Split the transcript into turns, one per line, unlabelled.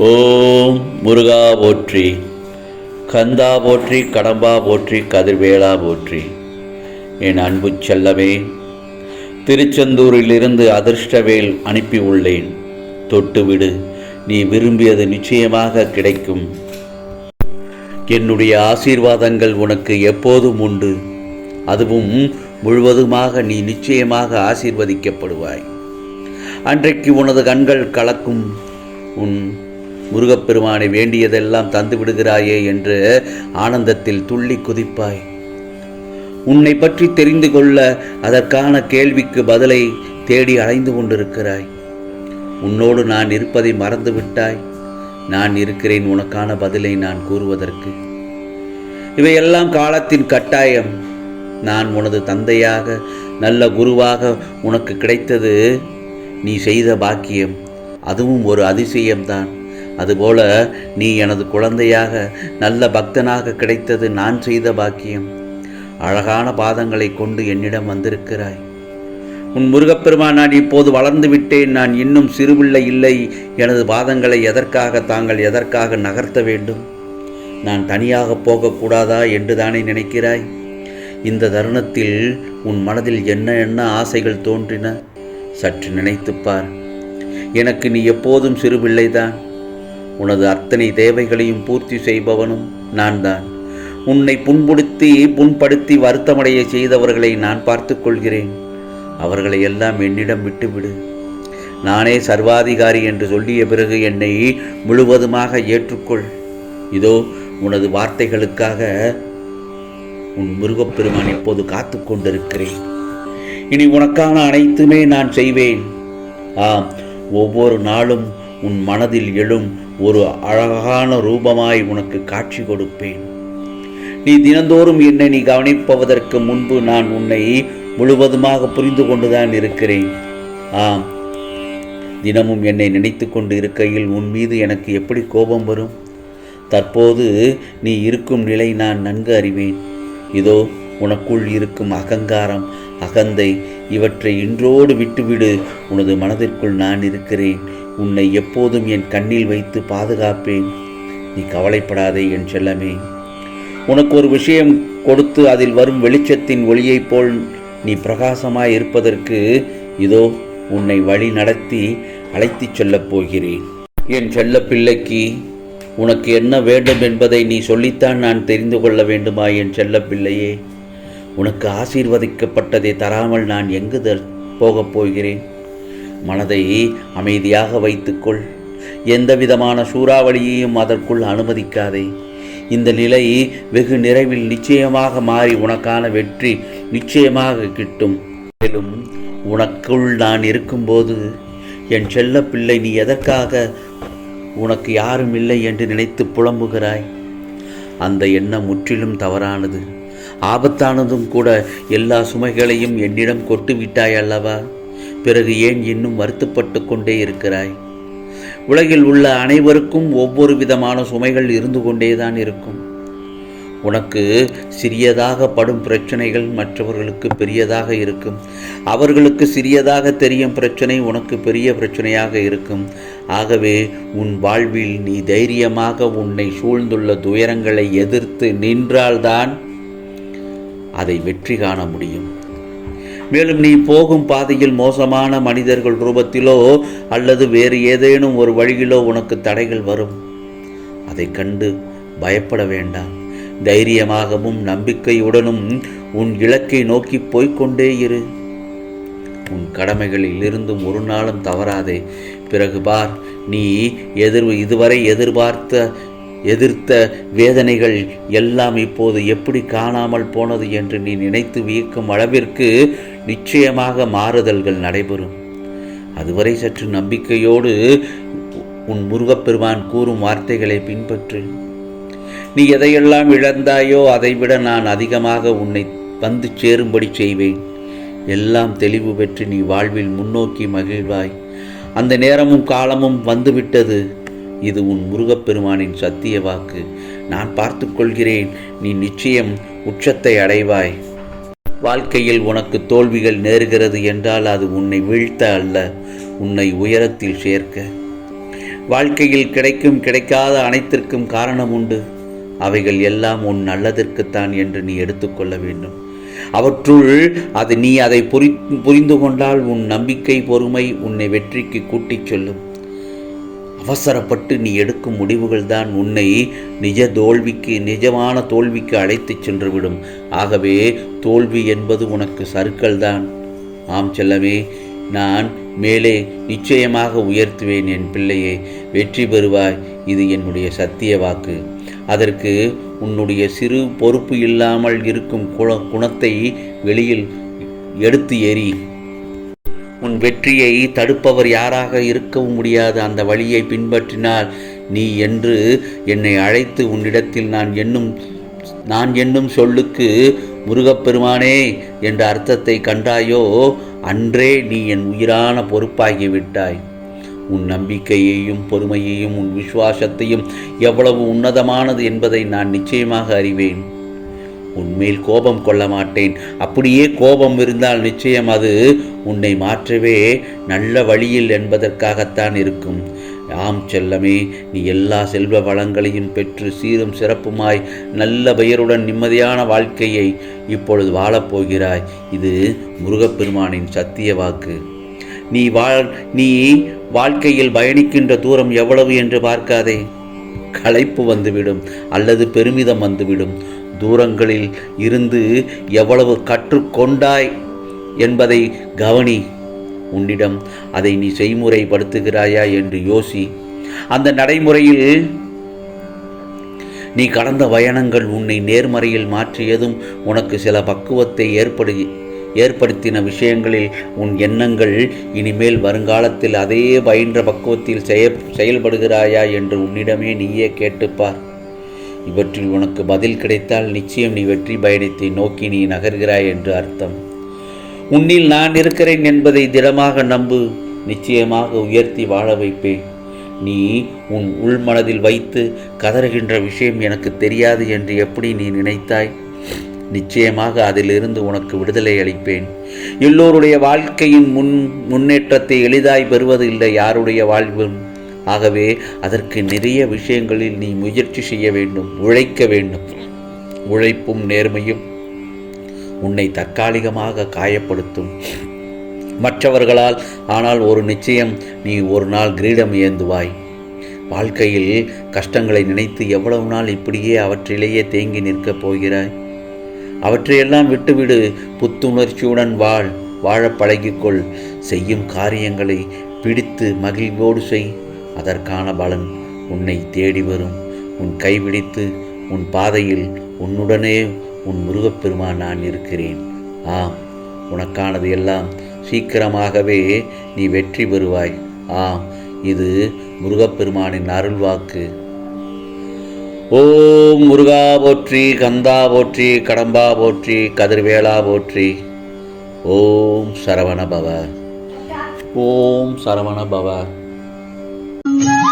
ஓம் முருகா போற்றி கந்தா போற்றி கடம்பா போற்றி கதிர்வேளா போற்றி. என் அன்பு செல்லவே திருச்செந்தூரிலிருந்து அதிர்ஷ்டவேல் அனுப்பி உள்ளேன். தொட்டுவிடு நீ விரும்பியது நிச்சயமாக கிடைக்கும். என்னுடைய ஆசீர்வாதங்கள் உனக்கு எப்போதும் உண்டு. அதுவும் முழுவதுமாக நீ நிச்சயமாக ஆசீர்வதிக்கப்படுவாய். அன்றைக்கு உனது கண்கள் கலக்கும். உன் முருகப்பெருமானை வேண்டியதெல்லாம் தந்து விடுகிறாயே என்று ஆனந்தத்தில் துள்ளி குதிப்பாய். உன்னை பற்றி தெரிந்து கொள்ள அதற்கான கேள்விக்கு பதிலை தேடி அலைந்து கொண்டிருக்கிறாய். உன்னோடு நான் இருப்பதை மறந்து விட்டாய் நான் இருக்கிறேன் உனக்கான பதிலை நான் கூறுவதற்கு. இவையெல்லாம் காலத்தின் கட்டாயம். நான் உனது தந்தையாக நல்ல குருவாக உனக்கு கிடைத்தது நீ செய்த பாக்கியம். அதுவும் ஒரு அதிசயம்தான். அதுபோல நீ எனது குழந்தையாக நல்ல பக்தனாக கிடைத்தது நான் செய்த பாக்கியம். அழகான பாதங்களை கொண்டு என்னிடம் வந்திருக்கிறாய். உன் முருகப்பெருமான் நான் இப்போது வளர்ந்து விட்டேன். நான் இன்னும் சிறுபிள்ளை இல்லை. எனது பாதங்களை எதற்காக தாங்கள் எதற்காக நகர்த்த வேண்டும்? நான் தனியாக போகக்கூடாதா என்று தானே நினைக்கிறாய்? இந்த தருணத்தில் உன் மனதில் என்ன என்ன ஆசைகள் தோன்றின? சற்று நினைத்துப் பார். எனக்கு நீ எப்போதும் சிறுபிள்ளைதான். உனது அத்தனை தேவைகளையும் பூர்த்தி செய்பவனும் நான் தான் உன்னை புண்படுத்தி புண்படுத்தி வருத்தமடைய செய்தவர்களை நான் பார்த்து கொள்கிறேன். அவர்களை எல்லாம் என்னிடம் விட்டுவிடு. நானே சர்வாதிகாரி என்று சொல்லிய பிறகு என்னை முழுவதுமாக ஏற்றுக்கொள். இதோ உனது வார்த்தைகளுக்காக உன் முருகப்பெருமான் இப்போது காத்து கொண்டிருக்கிறேன். இனி உனக்கான அனைத்துமே நான் செய்வேன். ஆம் ஒவ்வொரு நாளும் உன் மனதில் எழும் ஒரு அழகான ரூபமாய் உனக்கு காட்சி கொடுப்பேன். நீ தினந்தோறும் என்னை நீ கவனிப்பதற்கு முன்பு நான் உன்னை முழுவதுமாக புரிந்து கொண்டுதான் இருக்கிறேன். ஆம். தினமும் என்னை நினைத்து கொண்டு இருக்கையில் உன் மீது எனக்கு எப்படி கோபம் வரும்? தற்போது நீ இருக்கும் நிலை நான் நன்கு அறிவேன். இதோ உனக்குள் இருக்கும் அகங்காரம் அகந்தை இவற்றை இன்றோடு விட்டுவிடு. உனது மனதிற்குள் நான் இருக்கிறேன். உன்னை எப்போதும் என் கண்ணில் வைத்து பாதுகாப்பேன். நீ கவலைப்படாதே என் செல்லமே. உனக்கு ஒரு விஷயம் கொடுத்து அதில் வரும் வெளிச்சத்தின் ஒளியைப் போல் நீ பிரகாசமாய் இருப்பதற்கு இதோ உன்னை வழி நடத்தி அழைத்துச் செல்லப் போகிறேன். என் செல்ல பிள்ளைக்கு உனக்கு என்ன வேண்டும் என்பதை நீ சொல்லித்தான் நான் தெரிந்து கொள்ள வேண்டுமா என் செல்ல பிள்ளையே? உனக்கு ஆசீர்வதிக்கப்பட்டதை தராமல் நான் எங்கு போகப் போகிறேன்? மனதை அமைதியாக வைத்துக்கொள். எந்த விதமான சூறாவளியையும் அதற்குள் அனுமதிக்காதே. இந்த நிலை வெகு நிறைவில் நிச்சயமாக மாறி உனக்கான வெற்றி நிச்சயமாக கிட்டும். மேலும் உனக்குள் நான் இருக்கும்போது என் செல்ல பிள்ளை நீ எதற்காக உனக்கு யாரும் இல்லை என்று நினைத்து புலம்புகிறாய்? அந்த எண்ணம் முற்றிலும் தவறானது. ஆபத்தானதும் கூட எல்லா சுமைகளையும் என்னிடம் கொட்டு விட்டாய் அல்லவா? பிறகு ஏன் இன்னும் வருத்தப்பட்டு கொண்டே இருக்கிறாய்? உலகில் உள்ள அனைவருக்கும் ஒவ்வொரு விதமான சுமைகள் இருந்து கொண்டேதான் இருக்கும். உனக்கு சிறியதாக படும் பிரச்சனைகள் மற்றவர்களுக்கு பெரியதாக இருக்கும். அவர்களுக்கு சிறியதாக தெரியும் பிரச்சனை உனக்கு பெரிய பிரச்சனையாக இருக்கும். ஆகவே உன் வாழ்வில் நீ தைரியமாக உன்னை சூழ்ந்துள்ள துயரங்களை எதிர்த்து நின்றால்தான் அதை வெற்றி காண முடியும். மேலும் நீ போகும் பாதையில் மோசமான மனிதர்கள் ரூபத்திலோ அல்லது வேறு ஏதேனும் ஒரு வழியிலோ உனக்கு தடைகள் வரும். அதை கண்டு பயப்பட வேண்டாம். தைரியமாகவும் நம்பிக்கையுடனும் உன் இலக்கை நோக்கி போய்கொண்டே இரு. உன் கடமைகளில் இருந்தும் ஒரு நாளும் தவறாதே. பிறகு பார் நீ எதிர் இதுவரை எதிர்பார்த்த எதிர்த்த வேதனைகள் எல்லாம் இப்போது எப்படி காணாமல் போனது என்று நீ நினைத்து வியக்கும் அளவிற்கு நிச்சயமாக மாறுதல்கள் நடைபெறும். அதுவரை சற்று நம்பிக்கையோடு உன் முருகப்பெருமான் கூறும் வார்த்தைகளை பின்பற்று. நீ எதையெல்லாம் இழந்தாயோ அதைவிட நான் அதிகமாக உன்னை வந்து சேரும்படி செய்வேன். எல்லாம் தெளிவு பெற்று நீ வாழ்வில் முன்னோக்கி மகிழ்வாய். அந்த நேரமும் காலமும் வந்துவிட்டது. இது உன் முருகப்பெருமானின் சத்திய வாக்கு. நான் பார்த்து கொள்கிறேன். நீ நிச்சயம் உச்சத்தை அடைவாய். வாழ்க்கையில் உனக்கு தோல்விகள் நேருகிறது என்றால் அது உன்னை வீழ்த்த அல்ல உன்னை உயரத்தில் சேர்க்க. வாழ்க்கையில் கிடைக்கும் கிடைக்காத அனைத்திற்கும் காரணம் உண்டு. அவைகள் எல்லாம் உன் நல்லதற்குத்தான் என்று நீ எடுத்துக்கொள்ள வேண்டும். அவற்றுள் அது நீ அதை புரி புரிந்து கொண்டால் உன் நம்பிக்கை பொறுமை உன்னை வெற்றிக்கு கூட்டிச் சொல்லும். அவசரப்பட்டு நீ எடுக்கும் முடிவுகள் தான் உன்னை நிஜ தோல்விக்கு நிஜமான தோல்விக்கு அழைத்துச் சென்றுவிடும். ஆகவே தோல்வி என்பது உனக்கு சறுக்கல் தான் ஆம் செல்லமே நான் மேலே நிச்சயமாக உயர்த்துவேன் என் பிள்ளையே. வெற்றி பெறுவாய் இது என்னுடைய சத்திய வாக்கு. அதற்கு உன்னுடைய சிறு பொறுப்பு இல்லாமல் இருக்கும் குண குணத்தை வெளியில் எடுத்து எறி உன் வெற்றியை தடுப்பவர் யாராக இருக்கவும் முடியாது. அந்த வழியை பின்பற்றினால் நீ என்று என்னை அழைத்து உன்னிடத்தில் நான் என்னும் நான் என்னும் சொல்லுக்கு முருகப்பெருமானே என்ற அர்த்தத்தை கண்டாயோ அன்றே நீ என் உயிரான பொறுப்பாகிவிட்டாய் உன் நம்பிக்கையையும் பொறுமையையும் உன் விசுவாசத்தையும் எவ்வளவு உன்னதமானது என்பதை நான் நிச்சயமாக அறிவேன். உன்மேல் கோபம் கொள்ள மாட்டேன். அப்படியே கோபம் இருந்தால் நிச்சயம் அது உன்னை மாற்றவே நல்ல வழியில் என்பதற்காகத்தான் இருக்கும். ஆம் செல்லமே நீ எல்லா செல்வ வளங்களையும் பெற்று சீரும் சிறப்புமாய் நல்ல பெயருடன் நிம்மதியான வாழ்க்கையை இப்பொழுது வாழப்போகிறாய். இது முருகப்பெருமானின் சத்திய வாக்கு. நீ வாழ் நீ வாழ்க்கையில் பயணிக்கின்ற தூரம் எவ்வளவு என்று பார்க்காதே. களைப்பு வந்துவிடும் அல்லது பெருமிதம் வந்துவிடும். தூரங்களில் இருந்து எவ்வளவு கற்றுக்கொண்டாய் என்பதை கவனி. உன்னிடம் அதை நீ செய்முறைப்படுத்துகிறாயா என்று யோசி. அந்த நடைமுறையில் நீ கடந்த பயணங்கள் உன்னை நேர்மறையில் மாற்றியதும் உனக்கு சில பக்குவத்தை ஏற்படு ஏற்படுத்தின விஷயங்களில் உன் எண்ணங்கள் இனிமேல் வருங்காலத்தில் அதே பயின்ற பக்குவத்தில் செய செயல்படுகிறாயா என்று உன்னிடமே நீயே கேட்டுப்பார். இவற்றில் உனக்கு பதில் கிடைத்தால் நிச்சயம் நீ வெற்றி பயணத்தை நோக்கி நீ நகர்கிறாய் என்று அர்த்தம். உன்னில் நான் இருக்கிறேன் என்பதை திடமாக நம்பு நிச்சயமாக உயர்த்தி வாழ வைப்பேன் நீ உன் உள்மனதில் வைத்து கதறுகின்ற விஷயம் எனக்கு தெரியாது என்று எப்படி நீ நினைத்தாய்? நிச்சயமாக அதிலிருந்து உனக்கு விடுதலை அளிப்பேன். எல்லோருடைய வாழ்க்கையின் முன் முன்னேற்றத்தை எளிதாய் பெறுவது இல்லை யாருடைய வாழ்வும் ஆகவே அதற்கு நிறைய விஷயங்களில் நீ முயற்சி செய்ய வேண்டும் உழைக்க வேண்டும். உழைப்பும் நேர்மையும் உன்னை தற்காலிகமாக காயப்படுத்தும். மற்றவர்களால் ஆனால் ஒரு நிச்சயம் நீ ஒரு நாள் கிரீடம் ஏந்துவாய். வாழ்க்கையில் கஷ்டங்களை நினைத்து எவ்வளவு நாள் இப்படியே அவற்றிலேயே தேங்கி நிற்கப் போகிறாய்? அவற்றையெல்லாம் விட்டுவிடு புத்துணர்ச்சியுடன் வாழ். வாழப் பழகிக்கொள். செய்யும் காரியங்களை பிடித்து மகிழ்வோடு செய். அதற்கான பலன் உன்னை தேடி வரும். உன் கைபிடித்து உன் பாதையில் உன்னுடனே உன் முருகப்பெருமான் நான் இருக்கிறேன். ஆம் உனக்கானது எல்லாம் சீக்கிரமாகவே நீ வெற்றி பெறுவாய். ஆம் இது முருகப்பெருமானின் அருள்வாக்கு ஓம் முருகா போற்றி கந்தா போற்றி கடம்பா போற்றி கதிர்வேளா போற்றி. ஓம் சரவண பவ. ஓம் சரவண பவ.
Thank you.